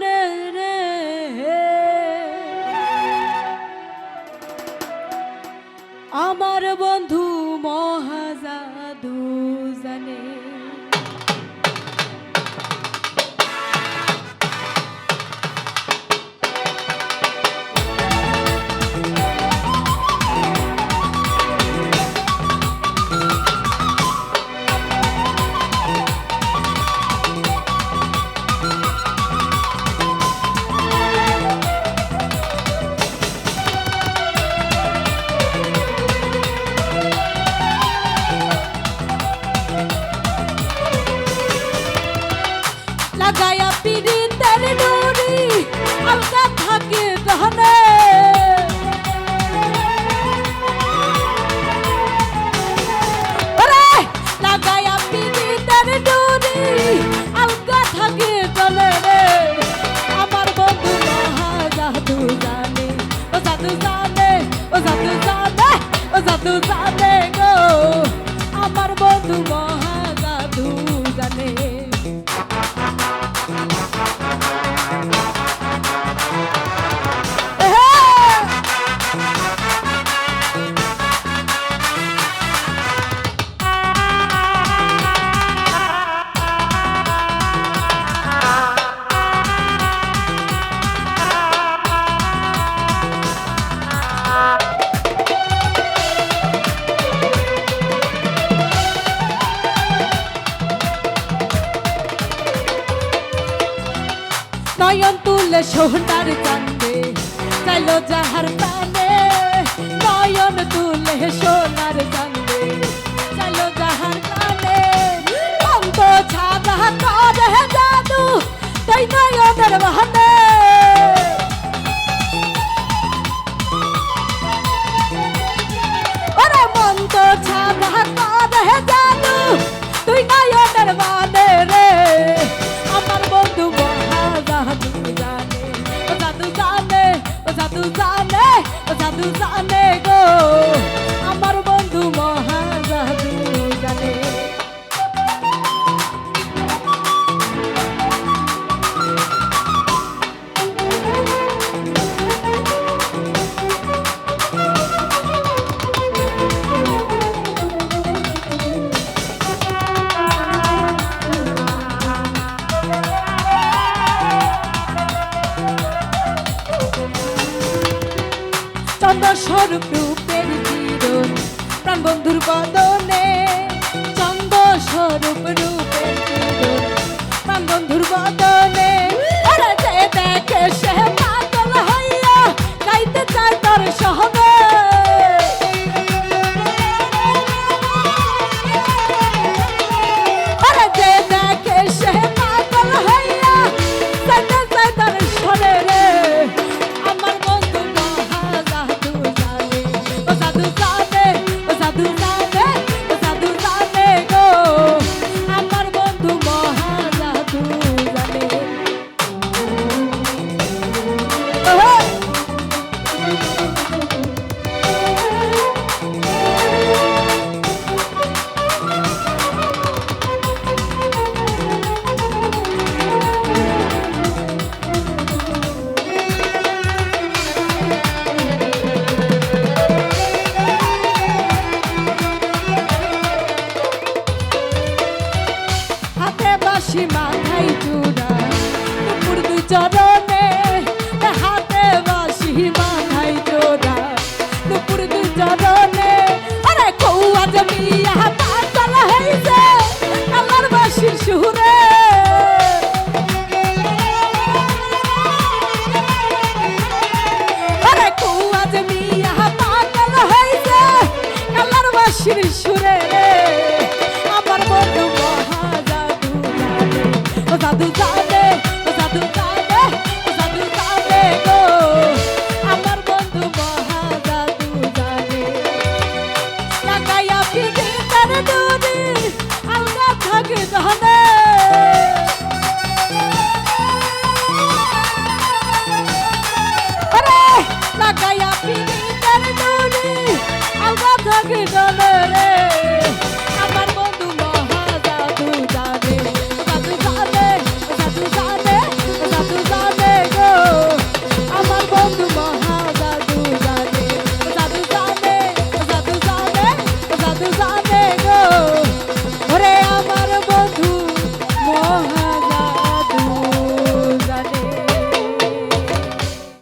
রে আমার বন্ধু নয়ন তুলে সোনার কান্দে চাইল যাহার প্রাণে নয়ন তুলে সোনার কান্দে জাদু জানে ও জাদু জানে গো। জীবন স্বরূপ রূপের কিরণ প্রাণ বন্ধুর বদনে চন্দ্র স্বরূপ রূপের কিরণ প্রাণ বন্ধুর বদনে